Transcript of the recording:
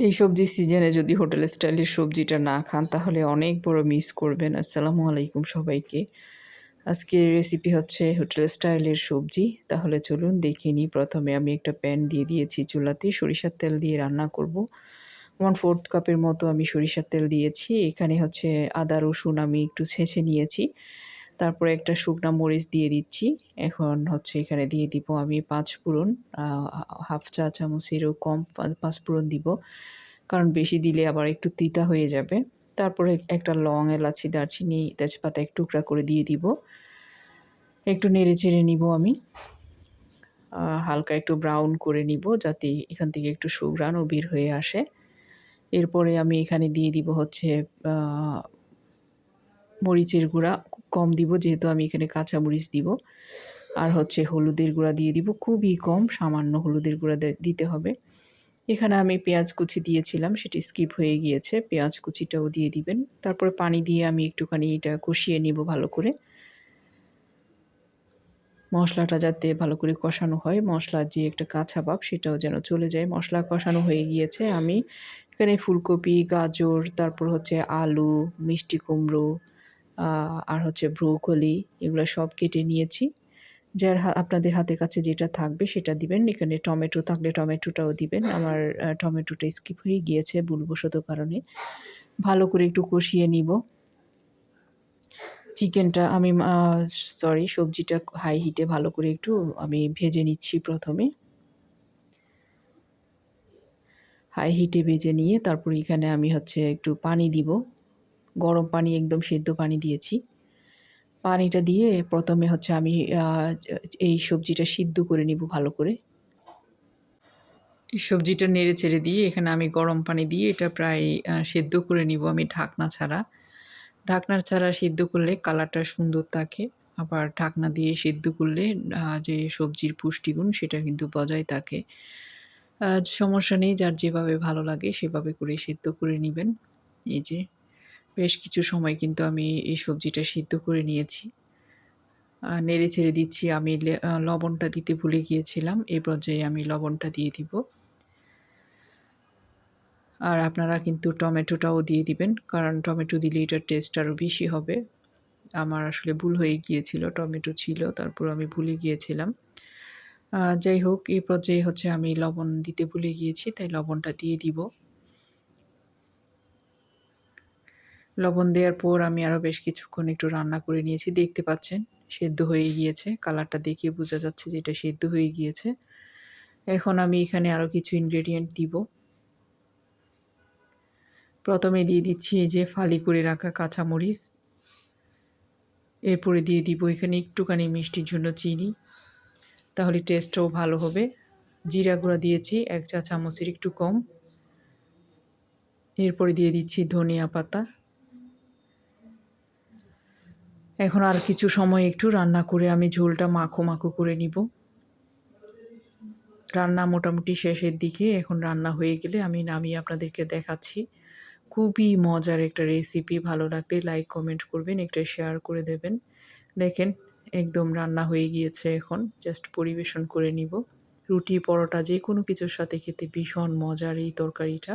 এই সবজির সিজনে যদি হোটেল স্টাইলের সবজিটা না খান, তাহলে অনেক বড় মিস করবেন। আসসালামু আলাইকুম সবাইকে। আজকে রেসিপি হচ্ছে হোটেল স্টাইলের সবজি। তাহলে চলুন দেখিয়ে নিই। প্রথমে আমি একটা প্যান দিয়ে দিয়েছি চুলাতে। সরিষার তেল দিয়ে রান্না করব। ওয়ান ফোর্থ কাপের মতো আমি সরিষার তেল দিয়েছি। এখানে হচ্ছে আদা, রসুন আমি একটু ছেঁচে নিয়েছি। তারপরে একটা শুকনা মরিচ দিয়ে দিচ্ছি। এখন হচ্ছে এখানে দিয়ে দিব আমি পাঁচ ফোড়ন হাফ চা চামচেরও কম পাঁচ ফোড়ন দিব। কারণ বেশি দিলে আবার একটু তিতা হয়ে যাবে। তারপরে একটা লং এলাচি, দারচিনি, তেজপাতা এক টুকরা করে দিয়ে দিব। একটু নেড়ে চেড়ে নিব আমি। হালকা একটু ব্রাউন করে নিব যাতে এখান থেকে একটু সুগ্রানও বের হয়ে আসে। এরপরে আমি এখানে দিয়ে দিব হচ্ছে মরিচের গুঁড়া কম দিব, যেহেতু আমি এখানে কাঁচা মরিচ দিব। আর হচ্ছে হলুদের গুঁড়া দিয়ে দিব, খুবই কম, সামান্য হলুদের গুঁড়া দিতে হবে। এখানে আমি পেঁয়াজ কুচি দিয়েছিলাম, সেটি স্কিপ হয়ে গিয়েছে, পেঁয়াজ কুচিটাও দিয়ে দিবেন। তারপরে পানি দিয়ে আমি একটুখানি এটা কষিয়ে নিব ভালো করে। মশলাটা যাতে ভালো করে কষানো হয়, মশলার যে একটা কাঁচা ভাব, সেটাও যেন চলে যায়। মশলা কষানো হয়ে গিয়েছে, আমি এখানে ফুলকপি, গাজর, তারপর হচ্ছে আলু, মিষ্টি কুমড়ো আর হচ্ছে ব্রোকলি এগুলো সব কেটে নিয়েছি। যার আপনাদের হাতের কাছে যেটা থাকবে সেটা দিবেন। এখানে টমেটো থাকলে টমেটোটাও দিবেন। আমার টমেটোটা স্কিপ হয়ে গিয়েছে ভুলবশত কারণে। ভালো করে একটু কষিয়ে নিব। চিকেনটা আমি সরি সবজিটা হাই হিটে ভালো করে একটু আমি ভেজে নিচ্ছি প্রথমে। হাই হিটে ভেজে নিয়ে তারপর এখানে আমি হচ্ছে একটু পানি দিব। গরম পানি একদম সেদ্ধ পানি দিয়েছি। পানিটা দিয়ে প্রথমে হচ্ছে আমি এই সবজিটা সিদ্ধ করে নিব ভালো করে। এই সবজিটা নেড়ে ছেড়ে দিয়ে এখানে আমি গরম পানি দিয়ে এটা প্রায় সেদ্ধ করে নিব আমি ঢাকনা ছাড়া। ঢাকনা ছাড়া সিদ্ধ করলে কালারটা সুন্দর থাকে, আবার ঢাকনা দিয়ে সিদ্ধ করলে যে সবজির পুষ্টিগুণ সেটা কিন্তু বজায় থাকে। সমস্যা নেই, যার যেভাবে ভালো লাগে সেভাবে করে সিদ্ধ করে নেবেন। এই যে। বেশ কিছু সময় কিন্তু আমি এই সবজিটা সিদ্ধ করে নিয়েছি। নেড়ে ছেড়ে দিচ্ছি। আমি লবণটা দিতে ভুলে গিয়েছিলাম। এই পর্যায়ে আমি লবণটা দিয়ে দিব। আর আপনারা কিন্তু টমেটোটাও দিয়ে দিবেন। কারণ টমেটো দিলে এটার টেস্ট আরও বেশি হবে। আমার আসলে ভুল হয়ে গিয়েছিল। টমেটো ছিল, তারপর আমি ভুলে গিয়েছিলাম। যাই হোক এই পর্যায়ে হচ্ছে আমি লবণ দিতে ভুলে গিয়েছি, তাই লবণটা দিয়ে দিব। লবণ দেওয়ার পর আমি আরও বেশ কিছুক্ষণ একটু রান্না করে নিয়েছি। দেখতে পাচ্ছেন, সেদ্ধ হয়ে গিয়েছে। কালারটা দেখিয়ে বোঝা যাচ্ছে যে এটা সেদ্ধ হয়ে গিয়েছে। এখন আমি এখানে আরও কিছু ইনগ্রেডিয়েন্ট দিব। প্রথমে দিয়ে দিচ্ছি এই যে ফালি করে রাখা কাঁচামরিচ। এরপরে দিয়ে দিব এখানে একটুখানি মিষ্টির জন্য চিনি। তাহলে টেস্টটাও ভালো হবে। জিরা গুঁড়া দিয়েছি, এক চা চামচের একটু কম। এরপরে দিয়ে দিচ্ছি ধনিয়া পাতা। এখন আর কিছু সময় একটু রান্না করে আমি ঝোলটা মাখো মাখো করে নিব। রান্না মোটামুটি শেষের দিকে এখন রান্না হয়ে গেলে আমি নামিয়ে আপনাদেরকে দেখাচ্ছি। খুবই মজার একটা রেসিপি ভালো লাগলে লাইক কমেন্ট করবেন, একটা শেয়ার করে দেবেন। দেখেন, একদম রান্না হয়ে গিয়েছে এখন জাস্ট পরিবেশন করে নিব। রুটি, পরোটা যে কোনো কিছুর সাথে খেতে ভীষণ মজার এই তরকারিটা।